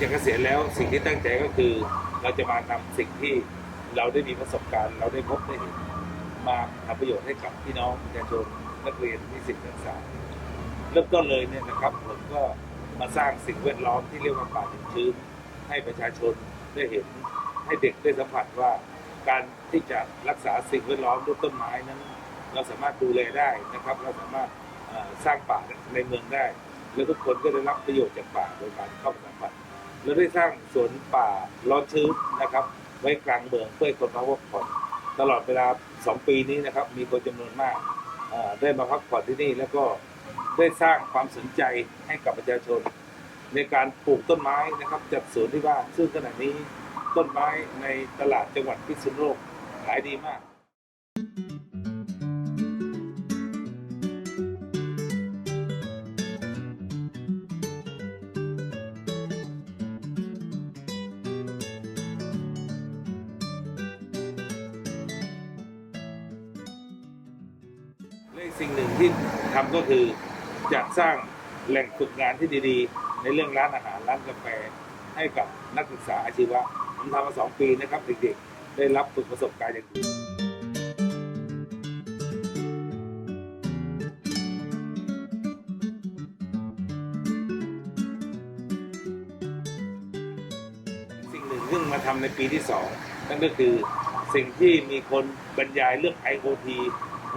จากเกษียณแล้วสิ่งที่ตั้งใจก็คือ เราจะมานำสิ่งที่เราได้มีประสบการณ์ เราได้พบได้เห็นมาทำประโยชน์ให้กับพี่น้องประชาชนนักเรียนนิสิตนักศึกษาเริ่มต้นเลยเนี่ยนะครับผมก็มาสร้างสิ่งแวดล้อมที่เรียกว่าป่าดินชื้นให้ประชาชนได้เห็นให้เด็กได้สัมผัสว่า การที่จะรักษาสิ่งแวดล้อมด้วยต้นไม้นั้น เราสามารถดูแลได้นะครับ เราสามารถสร้างป่าในเมืองได้ แล้วทุกคนก็ได้รับประโยชน์จากป่าโดยการเข้าสัมผัส เราได้สร้างสวนป่าล้อมชื้นนะครับ ไว้กลางเมืองเพื่อคนมาพักผ่อนตลอดเวลา 2 ปีนี้นะครับ มีคนจำนวนมากได้มาพักผ่อนที่นี่ แล้วก็ได้สร้างความสนใจให้กับประชาชน ในการปลูกต้นไม้นะครับ จัดสวนที่บ้านซึ่งขณะนี้ต้นไม้ในตลาดจังหวัดพิษณุโลกขายดีมาก สิ่งหนึ่งที่ทำก็คือจะสร้างแหล่งฝึกงานที่ดีๆ ในเรื่องร้านอาหารร้านกาแฟให้กับนักศึกษาอาชีวะผมทำมาสองปีนะครับเด็กๆ ได้รับฝึกประสบการณ์อย่างดี สิ่งหนึ่งซึ่งมาทำในปีที่สองนั่นก็คือสิ่งที่มีคนบรรยายเรื่อง IoT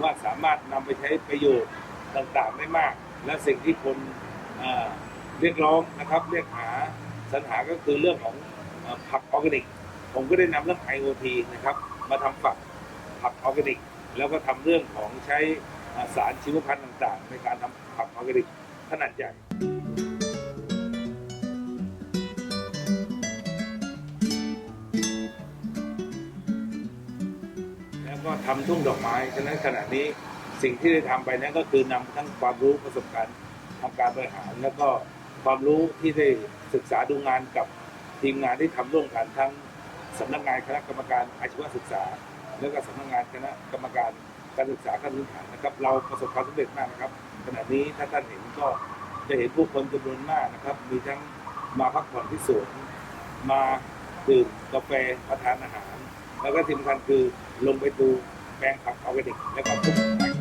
ว่าสามารถนำไปใช้ประโยชน์ต่างๆได้มาก และสิ่งที่คนเรียกร้องนะครับ เรียกหาสรรหาก็คือเรื่องของอผักออร์แกนิก ผมก็ได้นำเรื่อง IoT นะครับ มาทำฝักผักออร์แกนิก แล้วก็ทำเรื่องของใช้สารชีวพันธุ์ต่างๆ ในการทำผักออร์แกนิกขนาดใหญ่ ก็ทำทุ่งดอกไม้ ฉะนั้นขณะนี้สิ่งที่ได้ทำไปนั้นก็คือนำทั้งความรู้ประสบการณ์ทาการบริหาร แล้วก็ความรู้ที่ได้ศึกษาดูงานกับทีมงานที่ทำร่วมกันทั้งสำนักงานคณะกรรมการอาชีวศึกษา แล้วก็สำนักงานคณะกรรมการการศึกษาขั้นพื้นฐานนะครับ เราประสบความสำเร็จมากนะครับ ขณะนี้ถ้าท่านเห็นก็จะเห็นผู้คนจำนวนมากนะครับ มีทั้งมาพักผ่อนที่สวนมาดื่มกาแฟประทานอาหาร แล้วก็สำคัญคือลงไปดูแปลงผักออร์แกนิกแล้วก็พบ